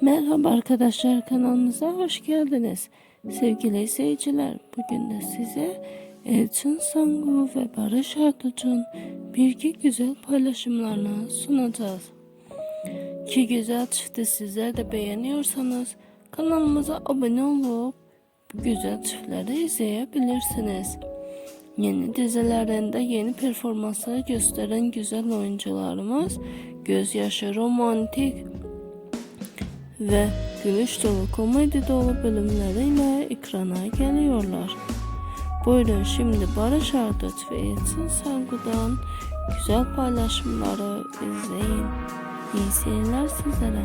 Merhaba arkadaşlar kanalımıza hoş geldiniz. Sevgili izleyiciler bugün de size Elçin Sangu ve Barış Arduç'un bilgi güzel paylaşımlarını sunacağız. Ki güzel çifti sizler de beğeniyorsanız kanalımıza abone olup bu güzel çiftleri izleyebilirsiniz. Yeni dizilerinde yeni performansları gösteren güzel oyuncularımız gözyaşı romantik ve gülüş dolu komedi dolu bölümleriyle ekrana geliyorlar. Buyurun şimdi Barış Arduç ve Elçin Sangu'dan güzel paylaşımları izleyin. İyi seyirler sizlere.